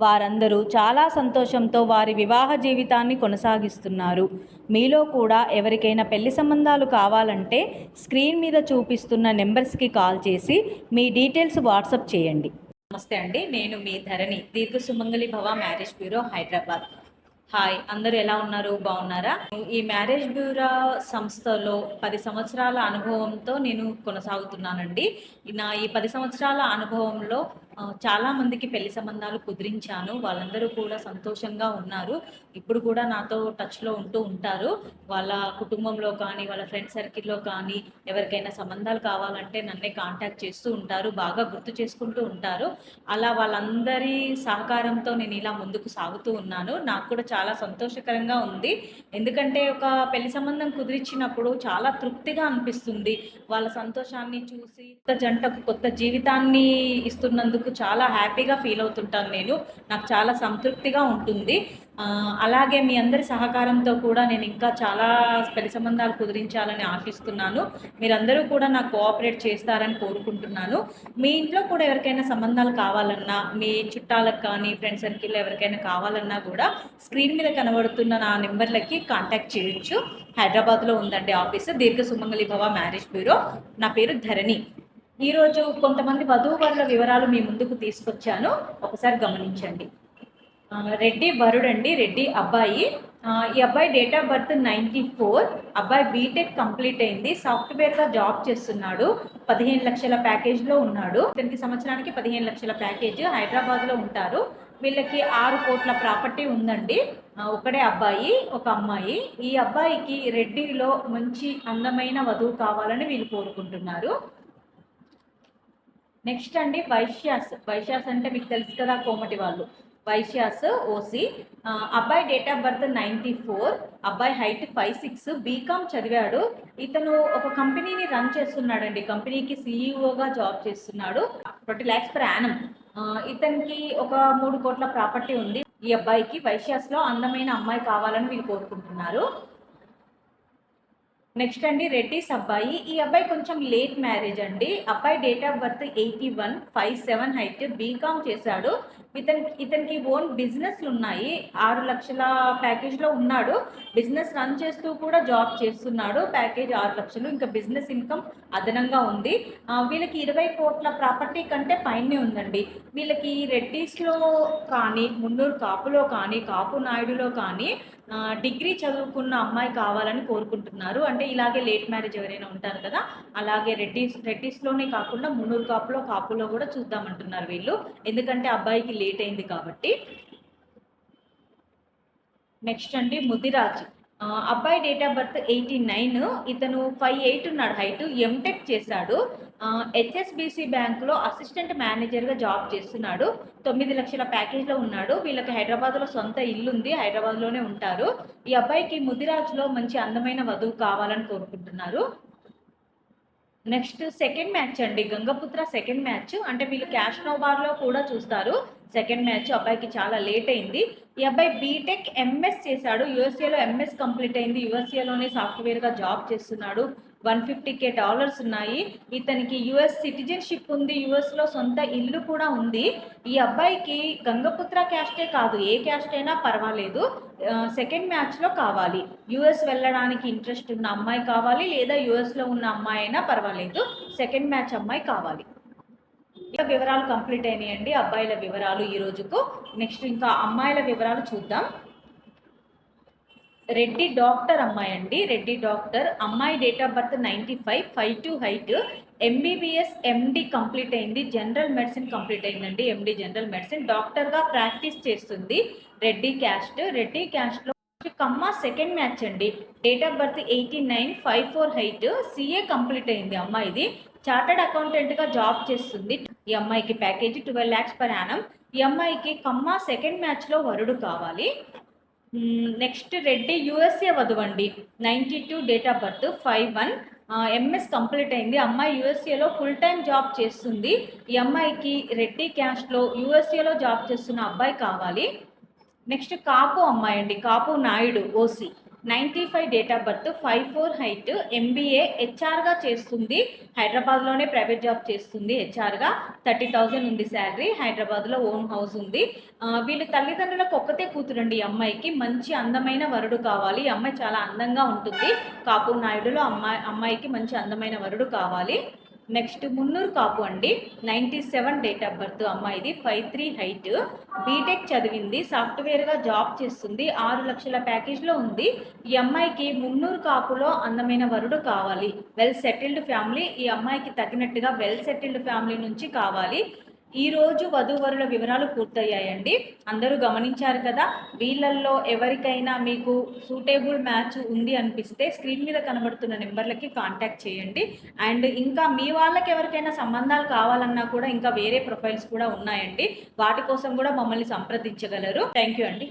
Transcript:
వారందరూ చాలా సంతోషంతో వారి వివాహ జీవితాన్ని కొనసాగిస్తున్నారు. మీలో కూడా ఎవరికైనా పెళ్ళి సంబంధాలు కావాలంటే స్క్రీన్ మీద చూపిస్తున్న నెంబర్స్కి కాల్ చేసి మీ డీటెయిల్స్ వాట్సప్ చేయండి. నమస్తే అండి నేను మీ ధరణి దీర్ఘ సుమంగళి భవ మ్యారేజ్ బ్యూరో హైదరాబాద్. హాయ్ అందరూ ఎలా ఉన్నారు? బాగున్నారా? ఈ మ్యారేజ్ బ్యూరో సంస్థలో పది సంవత్సరాల అనుభవంతో నేను కొనసాగుతున్నానండి. నా ఈ పది సంవత్సరాల అనుభవంలో చాలామందికి చాలా మందికి పెళ్ళి సంబంధాలు కుదిరించాను. వాళ్ళందరూ కూడా సంతోషంగా ఉన్నారు. ఇప్పుడు కూడా నాతో టచ్లో ఉంటూ ఉంటారు. వాళ్ళ కుటుంబంలో కానీ వాళ్ళ ఫ్రెండ్ సర్కిల్లో కానీ ఎవరికైనా సంబంధాలు కావాలంటే నన్నే కాంటాక్ట్ చేస్తూ ఉంటారు. బాగా గుర్తు చేసుకుంటూ ఉంటారు. అలా వాళ్ళందరి సహకారంతో నేను ఇలా ముందుకు సాగుతూ ఉన్నాను. నాకు కూడా చాలా సంతోషకరంగా ఉంది. ఎందుకంటే ఒక పెళ్ళి సంబంధం కుదిరించినప్పుడు చాలా తృప్తిగా అనిపిస్తుంది. వాళ్ళ సంతోషాన్ని చూసి కొత్త జంటకు కొత్త జీవితాన్ని ఇస్తున్నందుకు చాలా హ్యాపీగా ఫీల్ అవుతుంటాను నేను. నాకు చాలా సంతృప్తిగా ఉంటుంది. అలాగే మీ అందరి సహకారంతో కూడా నేను ఇంకా చాలా పెళ్ళి సంబంధాలు కుదిరించాలని ఆశిస్తున్నాను. మీరందరూ కూడా నాకు కోఆపరేట్ చేస్తారని కోరుకుంటున్నాను. మీ ఇంట్లో కూడా ఎవరికైనా సంబంధాలు కావాలన్నా మీ చుట్టాలకు కానీ ఫ్రెండ్ సర్కిల్ ఎవరికైనా కావాలన్నా కూడా స్క్రీన్ మీద కనబడుతున్న నా నెంబర్లకి కాంటాక్ట్ చేయొచ్చు. హైదరాబాద్లో ఉందండి ఆఫీస్. దీర్ఘ సుమంగళి భవ మ్యారేజ్ బ్యూరో. నా పేరు ధరణి. ఈరోజు కొంతమంది వధూవరుల వివరాలు మీ ముందుకు తీసుకొచ్చాను. ఒకసారి గమనించండి. రెడ్డి వరుడు అండి రెడ్డి అబ్బాయి. ఈ అబ్బాయి date of birth ninety four. అబ్బాయి బీటెక్ కంప్లీట్ అయింది సాఫ్ట్వేర్గా జాబ్ చేస్తున్నాడు పదిహేను లక్షల ప్యాకేజ్లో ఉన్నాడు. ఇతనికి సంవత్సరానికి పదిహేను లక్షల ప్యాకేజ్ హైదరాబాద్లో ఉంటారు. వీళ్ళకి ఆరు కోట్ల ప్రాపర్టీ ఉందండి. ఒకడే అబ్బాయి ఒక అమ్మాయి. ఈ అబ్బాయికి రెడ్డిలో మంచి అందమైన వధువు కావాలని వీళ్ళు కోరుకుంటున్నారు. నెక్స్ట్ అండి వైశ్యాస్. వైశ్యాస్ అంటే మీకు తెలుసు కదా కోమటి వాళ్ళు. వైశ్యాస్ ఓసి అబ్బాయి date of birth ninety four. అబ్బాయి హైట్ ఫైవ్ సిక్స్. బీకామ్ చదివాడు. ఇతను ఒక కంపెనీని రన్ చేస్తున్నాడండి. కంపెనీకి సీఈఓగా జాబ్ చేస్తున్నాడు. Twenty lakhs per annum. ఇతనికి ఒక మూడు కోట్ల ప్రాపర్టీ ఉంది. ఈ అబ్బాయికి వైశ్యాస్లో అందమైన అమ్మాయి కావాలని వీళ్ళు కోరుకుంటున్నారు. నెక్స్ట్ అండి రెడ్డిస్ అబ్బాయి ఈ అబ్బాయి కొంచెం లేట్ మ్యారేజ్ అండి. అబ్బాయి date of birth eighty one five seven height BCom చేశాడు. ఇతనికి ఇతనికి ఓన్ బిజినెస్లు ఉన్నాయి. ఆరు లక్షల ప్యాకేజ్లో ఉన్నాడు. బిజినెస్ రన్ చేస్తూ కూడా జాబ్ చేస్తున్నాడు. ప్యాకేజ్ ఆరు లక్షలు. ఇంకా బిజినెస్ ఇన్కమ్ అదనంగా ఉంది. వీళ్ళకి ఇరవై కోట్ల ప్రాపర్టీ కంటే పైనే ఉందండి. వీళ్ళకి రెడ్డీస్లో కానీ మున్నూరు కాపులో కానీ కాపు నాయుడులో కానీ డిగ్రీ చదువుకున్న అమ్మాయి కావాలని కోరుకుంటున్నారు. అంటే ఇలాగే లేట్ మ్యారేజ్ ఎవరైనా ఉంటారు కదా అలాగే రెడ్డిస్ రెడ్డిస్లోనే కాకుండా మునూరు కాపులో కాపులో కూడా చూద్దామంటున్నారు వీళ్ళు. ఎందుకంటే అబ్బాయికి లేట్ అయింది కాబట్టి. నెక్స్ట్ అండి ముదిరాజ్. అబ్బాయి date of birth eighty nine ఇతను ఫైవ్ ఎయిట్ ఉన్నాడు హైట్ ఎంటెక్ చేశాడు. హెచ్ఎస్బిసి బ్యాంకులో అసిస్టెంట్ మేనేజర్గా జాబ్ చేస్తున్నాడు. తొమ్మిది లక్షల ప్యాకేజ్లో ఉన్నాడు. వీళ్ళకి హైదరాబాద్లో సొంత ఇల్లు ఉంది హైదరాబాద్లోనే ఉంటారు. ఈ అబ్బాయికి ముదిరాజ్లో మంచి అందమైన వధువు కావాలని కోరుకుంటున్నారు. నెక్స్ట్ సెకండ్ మ్యాచ్ అండి. Gangaputra second match. అంటే వీళ్ళు క్యాష్ నోబార్లో కూడా చూస్తారు. సెకండ్ మ్యాచ్ అబ్బాయికి చాలా లేట్ అయింది. ఈ అబ్బాయి బీటెక్ ఎంఎస్ చేశాడు. యూఎస్ఏలో ఎంఎస్ కంప్లీట్ అయింది. యూఎస్ఏలోనే సాఫ్ట్వేర్గా జాబ్ చేస్తున్నాడు. వన్ ఫిఫ్టీ కే డాలర్స్ ఉన్నాయి. ఇతనికి యుఎస్ సిటిజన్షిప్ ఉంది. యుఎస్లో సొంత ఇల్లు కూడా ఉంది. ఈ అబ్బాయికి గంగపుత్ర క్యాస్టే కాదు. ఏ క్యాస్ట్ అయినా పర్వాలేదు. సెకండ్ మ్యాచ్లో కావాలి. యుఎస్ వెళ్ళడానికి ఇంట్రెస్ట్ ఉన్న అమ్మాయి కావాలి లేదా యుఎస్లో ఉన్న అమ్మాయి అయినా పర్వాలేదు. సెకండ్ మ్యాచ్ అమ్మాయి కావాలి. ఇంకా వివరాలు కంప్లీట్ అయినాయండి అబ్బాయిల వివరాలు ఈ రోజుకు. నెక్స్ట్ ఇంకా అమ్మాయిల వివరాలు చూద్దాం. రెడ్డి డాక్టర్ అమ్మాయి అండి. రెడ్డి డాక్టర్. అమ్మాయి date of birth ninety five. Five two height. MBBS MD complete అయింది. జనరల్ మెడిసిన్ కంప్లీట్ అయిందండి. MD general medicine. డాక్టర్గా ప్రాక్టీస్ చేస్తుంది. రెడ్డి క్యాస్ట్. రెడ్డి క్యాస్ట్లో కమ్మ సెకండ్ మ్యాచ్ అండి. Date of birth eighty nine. Five four height. CA complete అయింది అమ్మాయిది. Chartered అకౌంటెంట్గా job చేస్తుంది. ఈ అమ్మాయికి package twelve lakhs per annum. ఈ అమ్మాయికి కమ్మ సెకండ్ మ్యాచ్లో వరుడు కావాలి. Next Reddy USA వధువండి. Ninety two date of birth five one. MS complete అయింది. అమ్మాయి యుఎస్ఏలో ఫుల్ టైం జాబ్ చేస్తుంది. ఈ అమ్మాయికి రెడ్డి క్యాస్ట్లో యుఎస్ఏలో జాబ్ చేస్తున్న అబ్బాయి కావాలి. నెక్స్ట్ కాపు అమ్మాయి అండి. Kapu Naidu OC ninety five date of birth five four height MBA హెచ్ఆర్గా చేస్తుంది. హైదరాబాద్లోనే ప్రైవేట్ జాబ్ చేస్తుంది హెచ్ఆర్గా థర్టీ థౌజండ్ ఉంది శాలరీ. హైదరాబాద్లో ఓన్ హౌస్ ఉంది. వీళ్ళ తల్లిదండ్రులకు ఒక్కతే కూతురండి ఈ అమ్మాయికి. మంచి అందమైన వరుడు కావాలి. ఈ అమ్మాయి చాలా అందంగా ఉంటుంది. కాపు నాయుడులో అమ్మాయి అమ్మాయికి మంచి అందమైన వరుడు కావాలి. నెక్స్ట్ మున్నూరు కాపు అండి. Ninety seven date of birth అమ్మాయిది. Five three height. బీటెక్ చదివింది. సాఫ్ట్వేర్గా జాబ్ చేస్తుంది. ఆరు లక్షల ప్యాకేజ్లో ఉంది. ఈ అమ్మాయికి మున్నూరు కాపులో అందమైన వరుడు కావాలి. Well settled family. ఈ అమ్మాయికి తగినట్టుగా వెల్ సెటిల్డ్ ఫ్యామిలీ నుంచి కావాలి. ఈ రోజు వధూవరుల వివరాలు పూర్తయ్యాయండి. అందరూ గమనించారు కదా వీళ్ళల్లో ఎవరికైనా మీకు సూటేబుల్ మ్యాచ్ ఉంది అనిపిస్తే స్క్రీన్ మీద కనబడుతున్న నెంబర్లకి కాంటాక్ట్ చేయండి. అండ్ ఇంకా మీ వాళ్ళకి ఎవరికైనా సంబంధాలు కావాలన్నా కూడా ఇంకా వేరే ప్రొఫైల్స్ కూడా ఉన్నాయండి. వాటి కోసం కూడా మమ్మల్ని సంప్రదించగలరు. థ్యాంక్ యూ అండి.